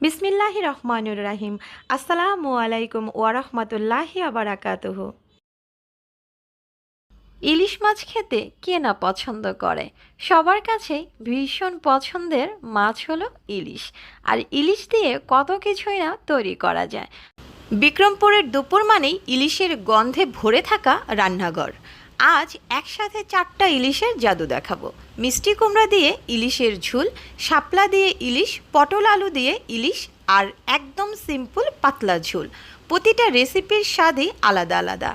বিসমিল্লাহি রহমানুর রাহিম। আসসালামু আলাইকুম ওয়ারহমাতুল্লাহি আবারাকাতুহু ইলিশ মাছ খেতে কে না পছন্দ করে? সবার কাছেই ভীষণ পছন্দের মাছ হলো ইলিশ। আর ইলিশ দিয়ে কত কিছুই না তৈরি করা যায়। বিক্রমপুরের দুপুর মানেই ইলিশের গন্ধে ভরে থাকা রান্নাঘর। আজ একসাথে চারটা ইলিশের জাদু দেখাবো। মিষ্টি কুমড়া দিয়ে ইলিশের ঝুল, শাপলা দিয়ে ইলিশ, পটল আলু দিয়ে ইলিশ আর একদম সিম্পল পাতলা ঝুল। প্রতিটা রেসিপির স্বাদই আলাদা আলাদা।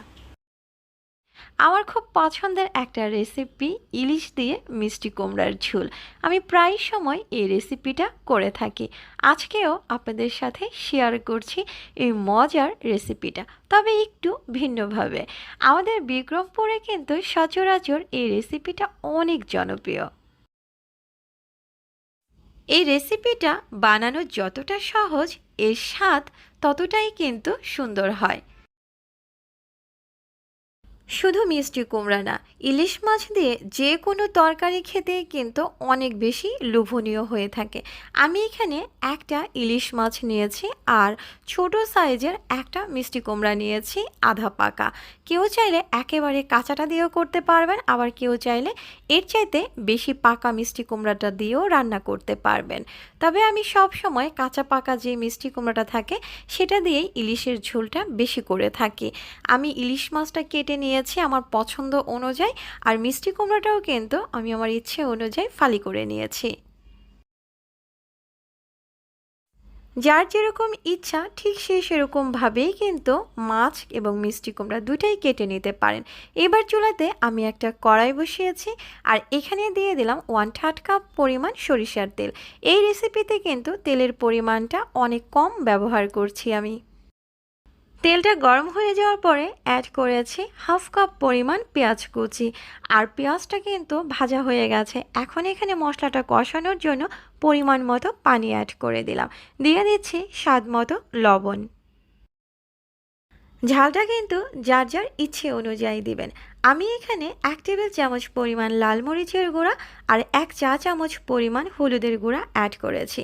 আমার খুব পছন্দের একটা রেসিপি ইলিশ দিয়ে মিষ্টি কুমড়ার ঝোল। আমি প্রায় সময় এই রেসিপিটা করে থাকি। আজকেও আপনাদের সাথে শেয়ার করছি এই মজার রেসিপিটা তবে একটু ভিন্নভাবে। আমাদের বিক্রমপুরে কিন্তু সচরাচর এই রেসিপিটা অনেক জনপ্রিয়। এই রেসিপিটা বানানো যতটা সহজ, এর স্বাদ ততটাই কিন্তু সুন্দর হয়। শুধু মিষ্টি কুমড়া না, ইলিশ মাছ দিয়ে যে কোনো তরকারি খেতে কিন্তু অনেক বেশি লোভনীয় হয়ে থাকে। আমি এখানে একটা ইলিশ মাছ নিয়েছি আর ছোট সাইজের একটা মিষ্টি কুমড়া নিয়েছি আধা পাকা। কেউ চাইলে একেবারে কাঁচাটা দিয়েও করতে পারবেন, আবার কেউ চাইলে এর চাইতে বেশি পাকা মিষ্টি কুমড়াটা দিয়েও রান্না করতে পারবেন। তবে আমি সব সময় কাঁচা পাকা যে মিষ্টি কুমড়াটা থাকে, সেটা দিয়েই ইলিশের ঝোলটা বেশি করে থাকি। আমি ইলিশ মাছটা কেটে নিয়েছি আমার পছন্দ অনুযায়ী। আর মিষ্টি কুমড়াটাও কিন্তু আমি আমার ইচ্ছে অনুযায়ী ফালি করে নিয়েছি। যার যেরকম ইচ্ছা, ঠিক সে সেরকমভাবেই কিন্তু মাছ এবং মিষ্টি কুমড়া দুটাই কেটে নিতে পারেন। এবার চুলাতে আমি একটা কড়াই বসিয়েছি আর এখানে দিয়ে দিলাম ওয়ান থার্ড কাপ পরিমাণ সরিষার তেল। এই রেসিপিতে কিন্তু তেলের পরিমাণটা অনেক কম ব্যবহার করছি আমি। তেলটা গরম হয়ে যাওয়ার পরে অ্যাড করেছি হাফ কাপ পরিমাণ পেঁয়াজ কুচি। আর পেঁয়াজটা কিন্তু ভাজা হয়ে গেছে। এখন এখানে মশলাটা কষানোর জন্য পরিমাণ মতো পানি অ্যাড করে দিলাম। দিয়ে দিচ্ছি স্বাদ মতো লবণ। ঝালটা কিন্তু যার যার ইচ্ছে অনুযায়ী দিবেন। আমি এখানে এক টেবিল চামচ পরিমাণ লাল মরিচের গুঁড়া আর এক চা চামচ পরিমাণ হলুদের গুঁড়া অ্যাড করেছি।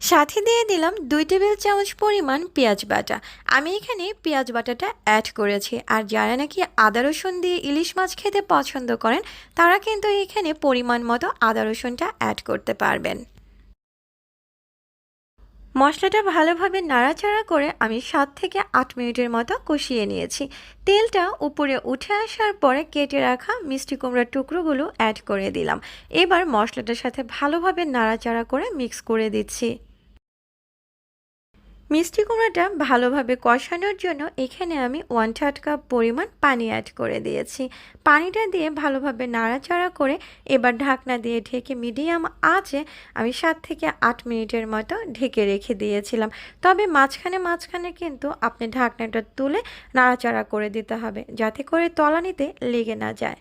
সাথে দিয়ে দিলাম দুই টেবিল চামচ পরিমাণ পেঁয়াজ বাটা। আমি এখানে পেঁয়াজ বাটাটা অ্যাড করেছি। আর যারা নাকি আদা রসুন দিয়ে ইলিশ মাছ খেতে পছন্দ করেন, তারা কিন্তু এখানে পরিমাণ মতো আদা রসুনটা অ্যাড করতে পারবেন। মশলাটা ভালোভাবে নাড়াচাড়া করে আমি সাত থেকে আট মিনিটের মতো কষিয়ে নিয়েছি। তেলটা উপরে উঠে আসার পরে কেটে রাখা মিষ্টি কুমড়ার টুকরোগুলো অ্যাড করে দিলাম। এবার মশলাটার সাথে ভালোভাবে নাড়াচাড়া করে মিক্স করে দিচ্ছি। মিষ্টি কুমড়াটা ভালোভাবে কষানোর জন্য এখানে আমি ওয়ান থার্ড কাপ পরিমাণ পানি অ্যাড করে দিয়েছি। পানিটা দিয়ে ভালোভাবে নাড়াচাড়া করে এবার ঢাকনা দিয়ে ঢেকে মিডিয়াম আঁচে আমি সাত থেকে আট মিনিটের মতো ঢেকে রেখে দিয়েছিলাম। তবে মাঝখানে মাঝখানে কিন্তু আপনি ঢাকনাটা তুলে নাড়াচাড়া করে দিতে হবে, যাতে করে তলানিতে লেগে না যায়।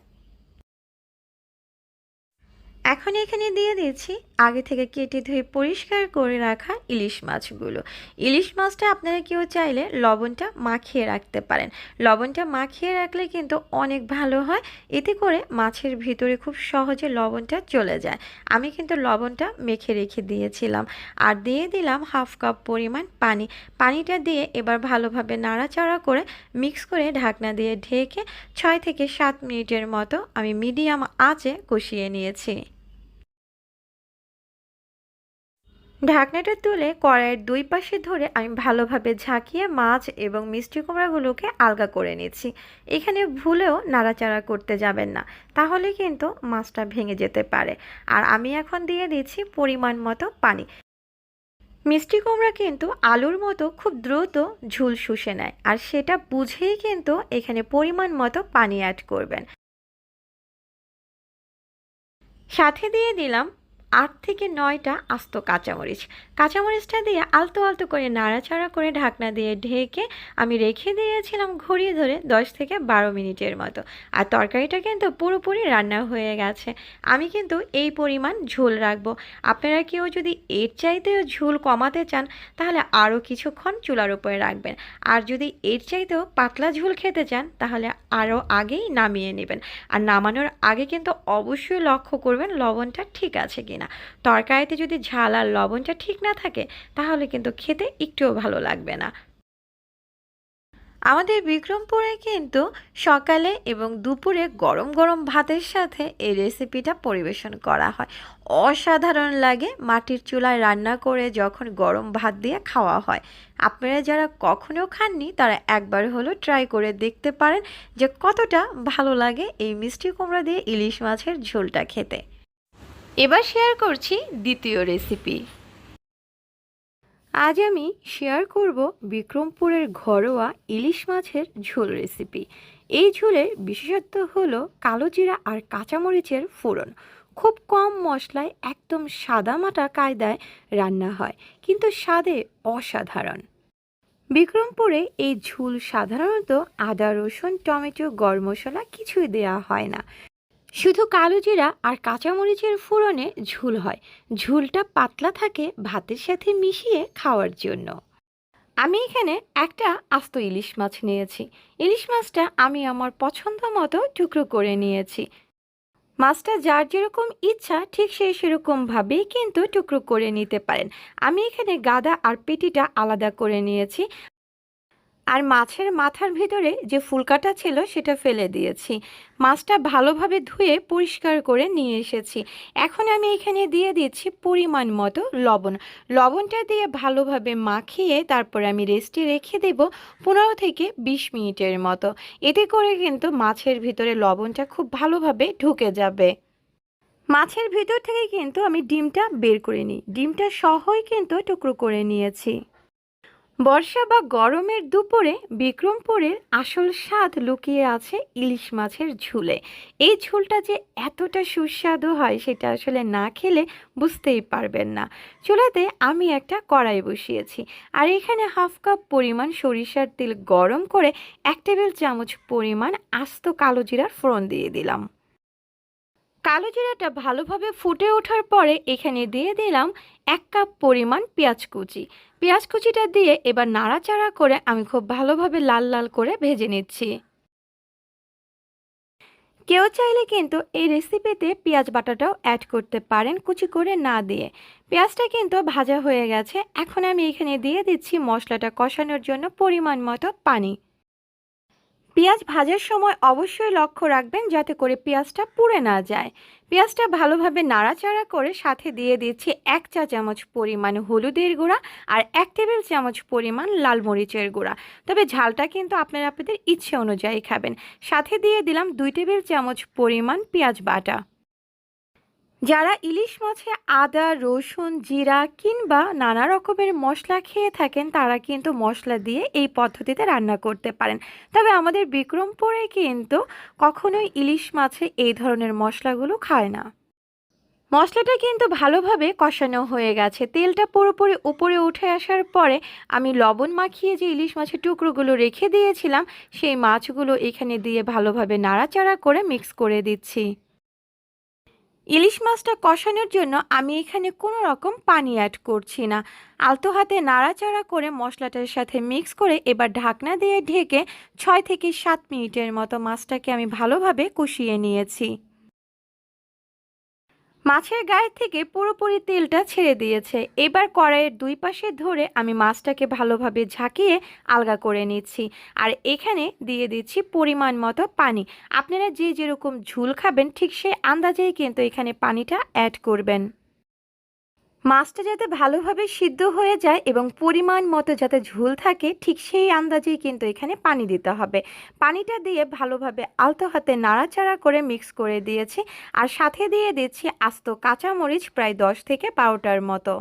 এখন এখানে দিয়ে দিয়েছি আগে থেকে কেটে ধুয়ে পরিষ্কার করে রাখা ইলিশ মাছগুলো। ইলিশ মাছটা আপনারা কেউ চাইলে লবণটা মাখিয়ে রাখতে পারেন। লবণটা মাখিয়ে রাখলে কিন্তু অনেক ভালো হয়। এতে করে মাছের ভিতরে খুব সহজে লবণটা চলে যায়। আমি কিন্তু লবণটা মেখে রেখে দিয়েছিলাম। আর দিয়ে দিলাম হাফ কাপ পরিমাণ পানি। পানিটা দিয়ে এবার ভালোভাবে নাড়াচাড়া করে মিক্স করে ঢাকনা দিয়ে ঢেকে ছয় থেকে সাত মিনিটের মতো আমি মিডিয়াম আঁচে কষিয়ে নিয়েছি। ঢাকনাটা তুলে কড়াইয়ের দুই পাশে ধরে আমি ভালোভাবে ঝাঁকিয়ে মাছ এবং মিষ্টি কুমড়াগুলোকে আলগা করে নিচ্ছি। এখানে ভুলেও নাড়াচাড়া করতে যাবেন না, তাহলে কিন্তু মাছটা ভেঙে যেতে পারে। আর আমি এখন দিয়ে দিচ্ছি পরিমাণ মতো পানি। মিষ্টি কুমড়া কিন্তু আলুর মতো খুব দ্রুত ঝুল শুষে নেয়, আর সেটা বুঝেই কিন্তু এখানে পরিমাণ মতো পানি অ্যাড করবেন। সাথে দিয়ে দিলাম আট থেকে নয়টা আস্ত কাঁচামরিচ। কাঁচামরিচটা দিয়ে আলতো আলতো করে নাড়াচাড়া করে ঢাকনা দিয়ে ঢেকে আমি রেখে দিয়েছিলাম ঘড়িয়ে ধরে দশ থেকে বারো মিনিটের মতো। আর তরকারিটা কিন্তু পুরোপুরি রান্না হয়ে গেছে। আমি কিন্তু এই পরিমাণ ঝোল রাখব। আপনারা কেউ যদি এর চাইতেও ঝোল কমাতে চান, তাহলে আরও কিছুক্ষণ চুলার উপরে রাখবেন। আর যদি এর চাইতেও পাতলা ঝোল খেতে চান, তাহলে আরও আগেই নামিয়ে নেবেন। আর নামানোর আগে কিন্তু অবশ্যই লক্ষ্য করবেন, লবণটা ঠিক আছে কিনা। না। তরকারিতে যদি ঝাল আর লবণটা ঠিক না থাকে, তাহলে কিন্তু খেতে একটুও ভালো লাগবে না। আমাদের বিক্রমপুরে কিন্তু সকালে এবং দুপুরে গরম গরম ভাতের সাথে এই রেসিপিটা পরিবেশন করা হয়। অসাধারণ লাগে মাটির চুলায় রান্না করে যখন গরম ভাত দিয়ে খাওয়া হয়। আপনারা যারা কখনো খাননি, তারা একবার হলো ট্রাই করে দেখতে পারেন যে কতটা ভালো লাগে এই মিষ্টি কুমড়া দিয়ে ইলিশ মাছের ঝোলটা খেতে। এবার শেয়ার করছি দ্বিতীয় রেসিপি আজ আমি শেয়ার করব বিক্রমপুরের ঘরোয়া ইলিশ মাছের ঝোল রেসিপি এই ঝোলের বিশেষত্ব হলো কালো জিরা আর কাঁচামরিচের ফোড়ন। খুব কম মশলায় একদম সাদামাটা কায়দায় রান্না হয়, কিন্তু স্বাদে অসাধারণ। বিক্রমপুরে এই ঝোল সাধারণত আদা, রসুন, টমেটো, গরম মশলা কিছুই দেয়া হয় না। শুধু কালো জিরা আর কাঁচামরিচের ফোড়নে ঝুল হয়। ঝুলটা পাতলা থাকে ভাতের সাথে মিশিয়ে খাওয়ার জন্য। আমি এখানে একটা আস্ত ইলিশ মাছ নিয়েছি। ইলিশ মাছটা আমি আমার পছন্দ মতো টুকরো করে নিয়েছি। মাছটা যার যেরকম ইচ্ছা ঠিক সেই সেরকমভাবেই কিন্তু টুকরো করে নিতে পারেন। আমি এখানে গাদা আর পেটিটা আলাদা করে নিয়েছি। আর মাছের মাথার ভিতরে যে ফুলকাটা ছিল সেটা ফেলে দিয়েছি। মাছটা ভালোভাবে ধুয়ে পরিষ্কার করে নিয়ে এসেছি। এখন আমি এখানে দিয়ে দিচ্ছি পরিমাণ মতো লবণ। লবণটা দিয়ে ভালোভাবে মাখিয়ে তারপর আমি রেস্টে রেখে দেব পনেরো থেকে বিশ মিনিটের মতো। এতে করে কিন্তু মাছের ভিতরে লবণটা খুব ভালোভাবে ঢুকে যাবে। মাছের ভিতর থেকে কিন্তু আমি ডিমটা বের করে নিই। ডিমটা সহই কিন্তু টুকরো করে নিয়েছি। বর্ষা বা গরমের দুপুরে বিক্রমপুরের আসল স্বাদ লুকিয়ে আছে ইলিশ মাছের ঝুলে। এই ঝুলটা যে এতটা সুস্বাদু হয় সেটা আসলে না খেলে বুঝতেই পারবেন না। চুলাতে আমি একটা কড়াই বসিয়েছি আর এখানে হাফ কাপ পরিমাণ সরিষার তেল গরম করে এক টেবিল চামচ পরিমাণ আস্ত কালো জিরার ফোড়ন দিয়ে দিলাম। কালো জিরাটা ভালোভাবে ফুটে ওঠার পরে এখানে দিয়ে দিলাম এক কাপ পরিমাণ পেঁয়াজ কুচি। পেঁয়াজ কুচিটা দিয়ে এবার নাড়াচাড়া করে আমি খুব ভালোভাবে লাল লাল করে ভেজে নিচ্ছি। কেউ চাইলে কিন্তু এই রেসিপিতে পেঁয়াজ বাটাটাও অ্যাড করতে পারেন কুচি করে না দিয়ে। পেঁয়াজটা কিন্তু ভাজা হয়ে গেছে, এখন আমি এখানে দিয়ে দিচ্ছি মশলাটা কষানোর জন্য পরিমাণ মতো পানি। পেঁয়াজ ভাজার সময় অবশ্যই লক্ষ্য রাখবেন যাতে করে পেঁয়াজটা পুড়ে না যায়। পেঁয়াজটা ভালোভাবে নাড়াচাড়া করে সাথে দিয়ে দিচ্ছি এক চা চামচ পরিমাণ হলুদের গুঁড়া আর এক টেবিল চামচ পরিমাণ লাল মরিচের গুঁড়া। তবে ঝালটা কিন্তু আপনারা আপনাদের ইচ্ছে অনুযায়ী খাবেন। সাথে দিয়ে দিলাম দুই টেবিল চামচ পরিমাণ পেঁয়াজ বাটা। যারা ইলিশ মাছে আদা, রসুন, জিরা কিংবা নানা রকমের মশলা খেয়ে থাকেন, তারা কিন্তু মশলা দিয়ে এই পদ্ধতিতে রান্না করতে পারেন। তবে আমাদের বিক্রমপুরে কিন্তু কখনোই ইলিশ মাছে এই ধরনের মশলাগুলো খায় না। মশলাটা কিন্তু ভালোভাবে কষানো হয়ে গেছে। তেলটা পুরোপুরি উপরে উঠে আসার পরে আমি লবণ মাখিয়ে যে ইলিশ মাছের টুকরোগুলো রেখে দিয়েছিলাম, সেই মাছগুলো এখানে দিয়ে ভালোভাবে নাড়াচাড়া করে মিক্স করে দিচ্ছি। ইলিশ মাছটা কষানোর জন্য আমি এখানে কোনো রকম পানি অ্যাড করছি না। আলতো হাতে নাড়াচাড়া করে মশলাটার সাথে মিক্স করে এবার ঢাকনা দিয়ে ঢেকে ছয় থেকে সাত মিনিটের মতো মাছটাকে আমি ভালোভাবে কষিয়ে নিয়েছি। মাছের গায়ে থেকে পুরোপুরি তেলটা ছেড়ে দিয়েছে। এবার কড়াইয়ের দুই পাশে ধরে আমি মাছটাকে ভালোভাবে ঝাঁকিয়ে আলগা করে নিচ্ছি। আর এখানে দিয়ে দিচ্ছি পরিমাণ মতো পানি। আপনারা যে যেরকম ঝুল খাবেন, ঠিক সেই আন্দাজেই কিন্তু এখানে পানিটা অ্যাড করবেন। মাছটা যাতে ভালোভাবে সিদ্ধ হয়ে যায় এবং পরিমাণ মতো যাতে ঝোল থাকে, ঠিক সেই আন্দাজেই কিন্তু এখানে পানি দিতে হবে। পানিটা দিয়ে ভালোভাবে আলতো হাতে নাড়াচাড়া করে মিক্স করে দিয়েছি আর সাথে দিয়ে দিচ্ছি আস্ত কাঁচামরিচ প্রায় দশ থেকে বারোটার মতো।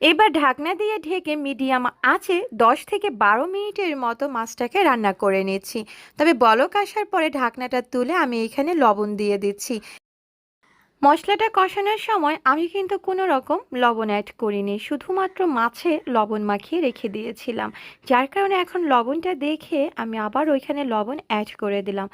এবার ঢাকনা দিয়ে ঢেকে মিডিয়াম আঁচে দশ থেকে বারো মিনিটের মতো মাছটাকে রান্না করে নিচ্ছি। তবে বলক আসার পরে ঢাকনাটা তুলে আমি এখানে লবণ দিয়ে দিচ্ছি। মশলাটা কষানোর সময় আমি কিন্তু কোনো রকম লবণ অ্যাড করিনি। শুধুমাত্র মাছে লবণ মাখিয়ে রেখে দিয়েছিলাম। যার কারণে এখন লবণটা দেখে আমি আবার ওইখানে লবণ অ্যাড করে দিলাম।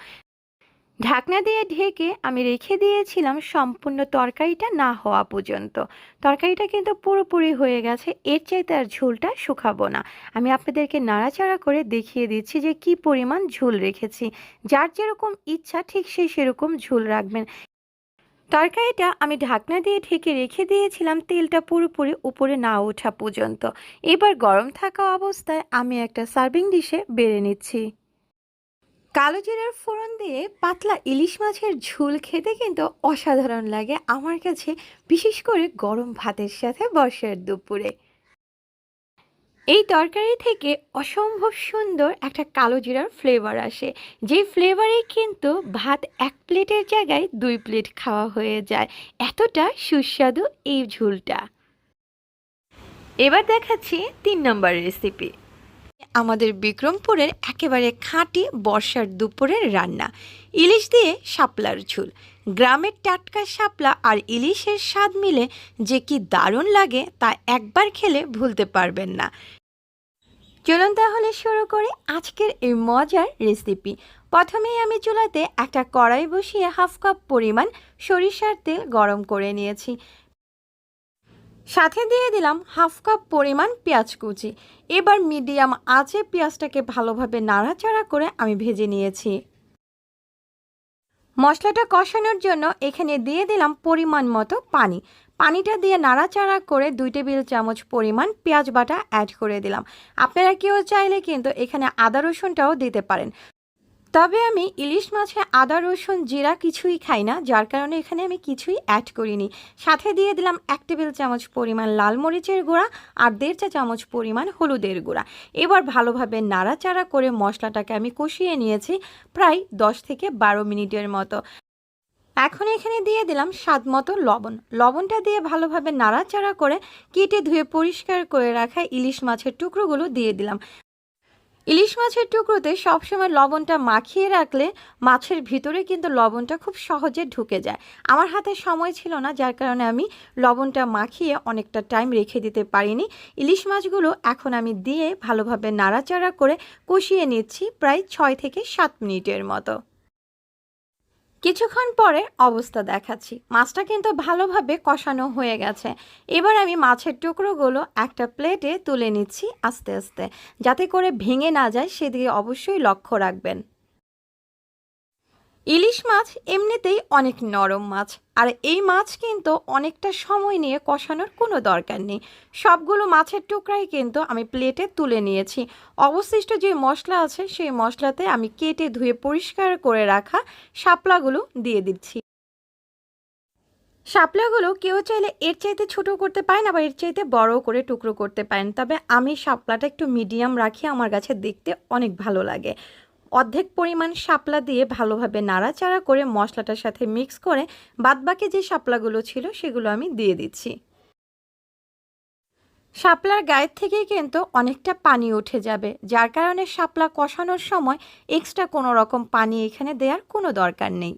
ঢাকনা দিয়ে ঢেকে আমি রেখে দিয়েছিলাম সম্পূর্ণ তরকারিটা না হওয়া পর্যন্ত। তরকারিটা কিন্তু পুরোপুরি হয়ে গেছে, এর চাইতে আর ঝোলটা শুকাবো না। আমি আপনাদেরকে নাড়াচাড়া করে দেখিয়ে দিচ্ছি যে কি পরিমাণ ঝোল রেখেছি। যার যেরকম ইচ্ছা ঠিক সেই সেরকম ঝোল রাখবেন। তরকারিটা আমি ঢাকনা দিয়ে ঢেকে রেখে দিয়েছিলাম, তেলটা পুরোপুরি উপরে না ওঠা পর্যন্ত। এবার গরম থাকা অবস্থায় আমি একটা সার্ভিং ডিশে বেড়ে নিচ্ছি। কালো জিরার ফোড়ন দিয়ে পাতলা ইলিশ মাছের ঝোল খেতে কিন্তু অসাধারণ লাগে। আমার কাছে বিশেষ করে গরম ভাতের সাথে বর্ষার দুপুরে। এই তরকারি থেকে অসম্ভব সুন্দর একটা কালো জিরার ফ্লেভার আসে। যে ফ্লেভারে কিন্তু ভাত এক প্লেটের জায়গায় দুই প্লেট খাওয়া হয়ে যায়। এতটা সুস্বাদু এই ঝোলটা। এবার দেখাচ্ছি তিন নম্বর রেসিপি আমাদের বিক্রমপুরের একেবারে খাঁটি বর্ষার দুপুরের রান্না। ইলিশ দিয়ে শাপলার ঝোল। গ্রামের টাটকা শাপলা আর ইলিশের স্বাদ মিলে যে কি দারুণ লাগে তা একবার খেলে ভুলতে পারবেন না। চলুন তাহলে শুরু করি আজকের এই মজার রেসিপি প্রথমেই আমি চুলাতে একটা কড়াই বসিয়ে হাফ কাপ পরিমাণ সরিষার তেল গরম করে নিয়েছি। সাথে দিয়ে দিলাম হাফ কাপ পরিমাণ পেঁয়াজ কুচি। এবার মিডিয়াম আঁচে পেঁয়াজটাকে ভালোভাবে নাড়াচাড়া করে আমি ভেজে নিয়েছি। মশলাটা কষানোর জন্য এখানে দিয়ে দিলাম পরিমাণ মতো পানি। পানিটা দিয়ে নাড়াচাড়া করে দুই টেবিল চামচ পরিমাণ পেঁয়াজ বাটা অ্যাড করে দিলাম। আপনারা কেউ চাইলে কিন্তু এখানে আদা রসুনটাও দিতে পারেন। তবে আমি ইলিশ মাছে আদা, রসুন, জিরা কিছুই খাই না, যার কারণে এখানে আমি কিছুই অ্যাড করিনি। সাথে দিয়ে দিলাম এক টেবিল চামচ পরিমাণ লাল মরিচের গুঁড়া আর দেড় চা চামচ পরিমাণ হলুদের গুঁড়া। এবার ভালোভাবে নাড়াচাড়া করে মশলাটাকে আমি কষিয়ে নিয়েছি প্রায় দশ থেকে বারো মিনিটের মতো। এখন এখানে দিয়ে দিলাম স্বাদ মতো লবণ। লবণটা দিয়ে ভালোভাবে নাড়াচাড়া করে কেটে ধুয়ে পরিষ্কার করে রাখা ইলিশ মাছের টুকরোগুলো দিয়ে দিলাম। ইলিশ মাছের টুকরোতে সবসময় লবণটা মাখিয়ে রাখলে মাছের ভিতরে কিন্তু লবণটা খুব সহজে ঢুকে যায়। আমার হাতে সময় ছিল না, যার কারণে আমি লবণটা মাখিয়ে অনেকটা টাইম রেখে দিতে পারিনি। ইলিশ মাছগুলো এখন আমি দিয়ে ভালোভাবে নাড়াচাড়া করে কষিয়ে নিচ্ছি প্রায় ছয় থেকে সাত মিনিটের মতো। কিছুক্ষণ পরে অবস্থা দেখাচ্ছি। মাছটা কিন্তু ভালোভাবে কষানো হয়ে গেছে। এবার আমি মাছের টুকরোগুলো একটা প্লেটে তুলে নিচ্ছি আস্তে আস্তে। যাতে করে ভেঙে না যায় সেদিকে অবশ্যই লক্ষ্য রাখবেন। ইলিশ মাছ এমনিতেই অনেক নরম মাছ। আর এই মাছ কিন্তু অনেকটা সময় নিয়ে কষানোর কোনো দরকার নেই। সবগুলো মাছের টুকরাই কিন্তু আমি প্লেটে তুলে নিয়েছি। অবশিষ্ট যে মশলা আছে, সেই মশলাতে আমি কেটে ধুয়ে পরিষ্কার করে রাখা শাপলাগুলো দিয়ে দিচ্ছি। শাপলাগুলো কেউ চাইলে এর চাইতে ছোট করতে পারেন, আবার এর চাইতে বড় করে টুকরো করতে পারেন। তবে আমি শাপলাটা একটু মিডিয়াম রাখি, আমার কাছে দেখতে অনেক ভালো লাগে। অর্ধেক পরিমাণ শাপলা দিয়ে ভালোভাবে নাড়াচাড়া করে মশলাটার সাথে মিক্স করে বাদবাকি যে শাপলাগুলো ছিল সেগুলো আমি দিয়ে দিচ্ছি। শাপলার গায়ের থেকেই কিন্তু অনেকটা পানি উঠে যাবে, যার কারণে শাপলা কষানোর সময় এক্সট্রা কোনো রকম পানি এখানে দেওয়ার কোনো দরকার নেই।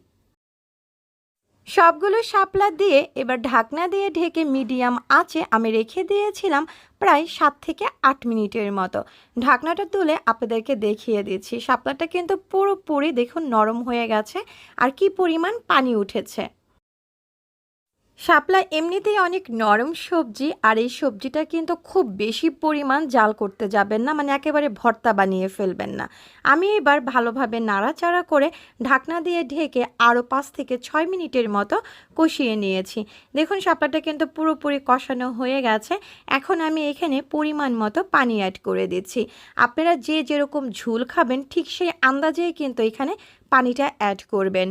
সবগুলো শাপলা দিয়ে, এবার ঢাকনা দিয়ে ঢেকে মিডিয়াম আছে আমি রেখে দিয়েছিলাম প্রায় সাত থেকে আট মিনিটের মতো। ঢাকনাটা তুলে আপনাদেরকে দেখিয়ে দিচ্ছি। শাপলাটা কিন্তু পুরোপুরি দেখুন নরম হয়ে গেছে। আর কি পরিমাণ পানি উঠেছে। শাপলা এমনিতেই অনেক নরম সবজি, আর এই সবজিটা কিন্তু খুব বেশি পরিমাণ জাল করতে যাবেন না মানে একেবারে ভর্তা বানিয়ে ফেলবেন না। আমি এবার ভালোভাবে নাড়াচাড়া করে ঢাকনা দিয়ে ঢেকে আরও পাঁচ থেকে ছয় মিনিটের মতো কষিয়ে নিয়েছি। দেখুন, শাপলাটা কিন্তু পুরোপুরি কষানো হয়ে গেছে। এখন আমি এখানে পরিমাণ মতো পানি অ্যাড করে দিচ্ছি। আপনারা যে যেরকম ঝুল খাবেন, ঠিক সেই আন্দাজেই কিন্তু এখানে পানিটা অ্যাড করবেন।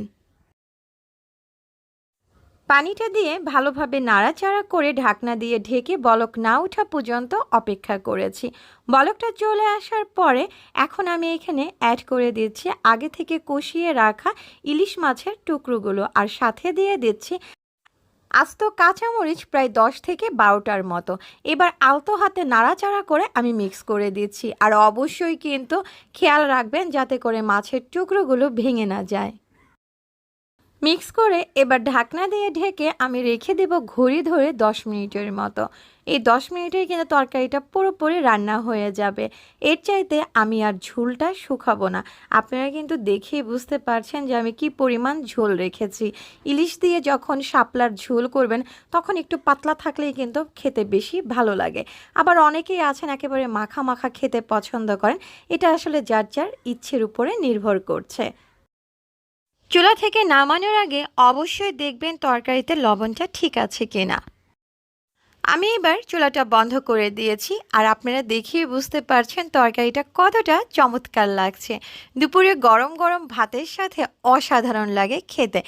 পানিটা দিয়ে ভালোভাবে নাড়াচাড়া করে ঢাকনা দিয়ে ঢেকে বলক না ওঠা পর্যন্ত অপেক্ষা করেছি। বলকটা চলে আসার পরে এখন আমি এখানে অ্যাড করে দিচ্ছি আগে থেকে কষিয়ে রাখা ইলিশ মাছের টুকরোগুলো আর সাথে দিয়ে দিচ্ছি আস্ত কাঁচামরিচ প্রায় দশ থেকে বারোটার মতো। এবার আলতো হাতে নাড়াচাড়া করে আমি মিক্স করে দিচ্ছি। আর অবশ্যই কিন্তু খেয়াল রাখবেন যাতে করে মাছের টুকরোগুলো ভেঙে না যায়। মিক্স করে এবার ঢাকনা দিয়ে ঢেকে আমি রেখে দেব ঘড়ি ধরে দশ মিনিটের মতো। এই দশ মিনিটেই কিন্তু তরকারিটা পুরোপুরি রান্না হয়ে যাবে। এর চাইতে আমি আর ঝোলটা শুকাবো না। আপনারা কিন্তু দেখেই বুঝতে পারছেন যে আমি কি পরিমাণ ঝোল রেখেছি। ইলিশ দিয়ে যখন শাপলার ঝোল করবেন, তখন একটু পাতলা থাকলেই কিন্তু খেতে বেশি ভালো লাগে। আবার অনেকেই আছেন একেবারে মাখা মাখা খেতে পছন্দ করেন। এটা আসলে যার যার ইচ্ছের উপরে নির্ভর করছে। চুলা থেকে নামানোর আগে অবশ্যই দেখবেন তরকারিতে লবণটা ঠিক আছে কিনা। আমি এবার চুলাটা বন্ধ করে দিয়েছি আর আপনারা দেখিয়ে বুঝতে পারছেন তরকারিটা কতটা চমৎকার লাগছে। দুপুরে গরম গরম ভাতের সাথে অসাধারণ লাগে খেতে।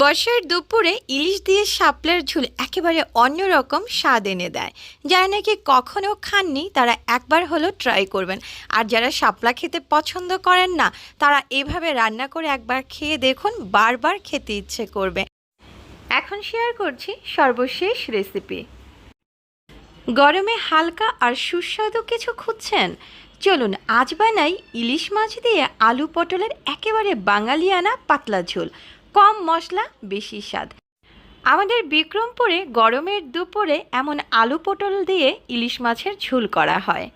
বর্ষার দুপুরে ইলিশ দিয়ে শাপলার ঝুল একেবারে অন্যরকম স্বাদ এনে দেয়। যারা নাকি কখনো খাননি, তারা একবার হলো ট্রাই করবেন। আর যারা শাপলা খেতে পছন্দ করেন না, তারা এভাবে রান্না করে একবার খেয়ে দেখুন, বারবার খেতে ইচ্ছে করবে। এখন শেয়ার করছি সর্বশেষ রেসিপি গরমে হালকা আর সুস্বাদু কিছু খুঁজছেন? চলুন, আজ বানাই ইলিশ মাছ দিয়ে আলু পটলের একেবারে বাঙালিয়ানা পাতলা ঝোল। কম মশলা, বেশি স্বাদ। আমাদের বিক্রমপুরে গরমের দুপুরে এমন আলু পটল দিয়ে ইলিশ মাছের ঝোল করা হয়।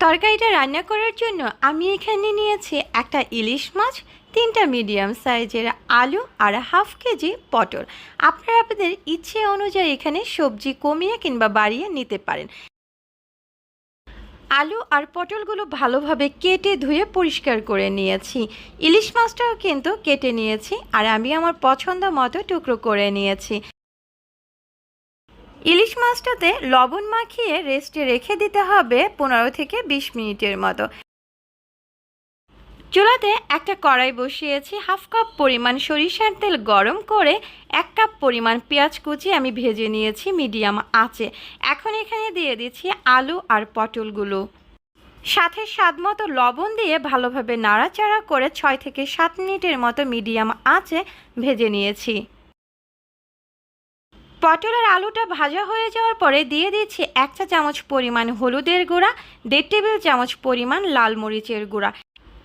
তরকারিটা রান্না করার জন্য আমি এখানে নিয়েছি একটা ইলিশ মাছ, তিনটা মিডিয়াম সাইজের আলু আর হাফ কেজি পটল। আপনারা আপনাদের ইচ্ছে অনুযায়ী এখানে সবজি কমিয়ে কিংবা বাড়িয়ে নিতে পারেন। আলু আর পটলগুলো ভালোভাবে কেটে ধুয়ে পরিষ্কার করে নিয়েছি। ইলিশ মাছটাও কিন্তু কেটে নিয়েছি আর আমি আমার পছন্দ মতো টুকরো করে নিয়েছি। ইলিশ মাছটাতে লবণ মাখিয়ে রেস্টে রেখে দিতে হবে পনেরো থেকে বিশ মিনিটের মতো। চুলাতে একটা কড়াই বসিয়েছি হাফ কাপ পরিমাণ সরিষার তেল গরম করে এক কাপ পরিমাণ পেঁয়াজ কুচি আমি ভেজে নিয়েছি মিডিয়াম আঁচে। এখন এখানে দিয়ে দিচ্ছি আলু আর পটলগুলো। সাথে স্বাদ মতো লবণ দিয়ে ভালোভাবে নাড়াচাড়া করে ছয় থেকে সাত মিনিটের মতো মিডিয়াম আঁচে ভেজে নিয়েছি। পটলের আলুটা ভাজা হয়ে যাওয়ার পরে দিয়ে দিচ্ছি এক চা চামচ পরিমাণ হলুদের গুঁড়া, দেড় টেবিল চামচ পরিমাণ লাল মরিচের গুঁড়া।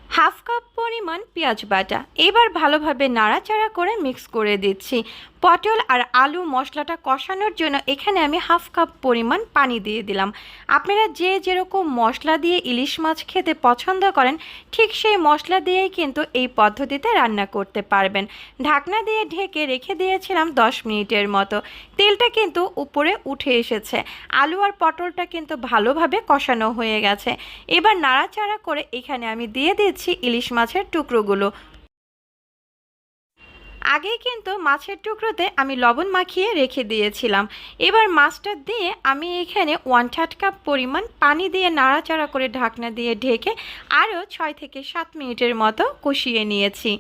হাফ কাপ পরিমাণ পেঁয়াজ বাটা। এবার ভালোভাবে নাড়াচাড়া করে মিক্স করে দিচ্ছি। পটল আর আলু মশলাটা কষানোর জন্য এখানে আমি হাফ কাপ পরিমাণ পানি দিয়ে দিলাম। আপনারা যে যেরকম মশলা দিয়ে ইলিশ মাছ খেতে পছন্দ করেন, ঠিক সেই মশলা দিয়েই কিন্তু এই পদ্ধতিতে রান্না করতে পারবেন। ঢাকনা দিয়ে ঢেকে রেখে দিয়েছিলাম দশ মিনিটের মতো। তেলটা কিন্তু উপরে উঠে এসেছে। আলু আর পটলটা কিন্তু ভালোভাবে কষানো হয়ে গেছে। এবার নাড়াচাড়া করে এখানে আমি দিয়ে দিচ্ছি ইলিশ মাছের টুকরোগুলো। আগেই কিন্তু মাছের টুকরোতে আমি লবণ মাখিয়ে রেখে দিয়েছিলাম। এবার মাছটা দিয়ে আমি এখানে ওয়ান থার্ড কাপ পরিমাণ পানি দিয়ে নাড়াচাড়া করে ঢাকনা দিয়ে ঢেকে আরও ছয় থেকে সাত মিনিটের মতো কষিয়ে নিয়েছি।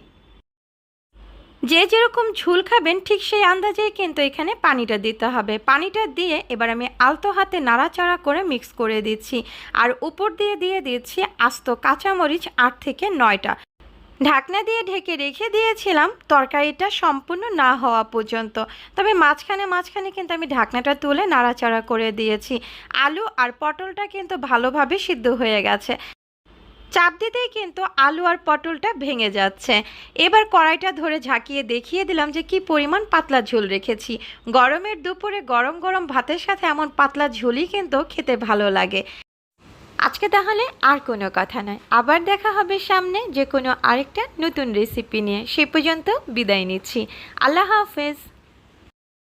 যে যেরকম ঝুল খাবেন, ঠিক সেই আন্দাজেই কিন্তু এখানে পানিটা দিতে হবে। পানিটা দিয়ে এবার আমি আলতো হাতে নাড়াচাড়া করে মিক্স করে দিচ্ছি। আর উপর দিয়ে দিয়ে দিচ্ছি আস্ত কাঁচামরিচ আট থেকে নয়টা। ঢাকনা দিয়ে ঢেকে রেখে দিয়েছিলাম, তরকারিটা সম্পূর্ণ না হওয়া পর্যন্ত। তবে মাঝখানে মাঝখানে কিন্তু আমি ঢাকনাটা তুলে নাড়াচাড়া করে দিয়েছি। আলু আর পটলটা কিন্তু ভালোভাবে সিদ্ধ হয়ে গেছে। চাপ দিতেই কিন্তু আলু আর পটলটা ভেঙে যাচ্ছে। এবার কড়াইটা ধরে ঝাঁকিয়ে দেখিয়ে দিলাম যে কি পরিমাণ পাতলা ঝোল রেখেছি। গরমের দুপুরে গরম গরম ভাতের সাথে এমন পাতলা ঝোলই কিন্তু খেতে ভালো লাগে। আজকে তাহলে আর কোনো কথা নয়। আবার দেখা হবে সামনে যে কোনো আরেকটা নতুন রেসিপি নিয়ে। সে পর্যন্ত বিদায় নিচ্ছি। আল্লাহ হাফেজ।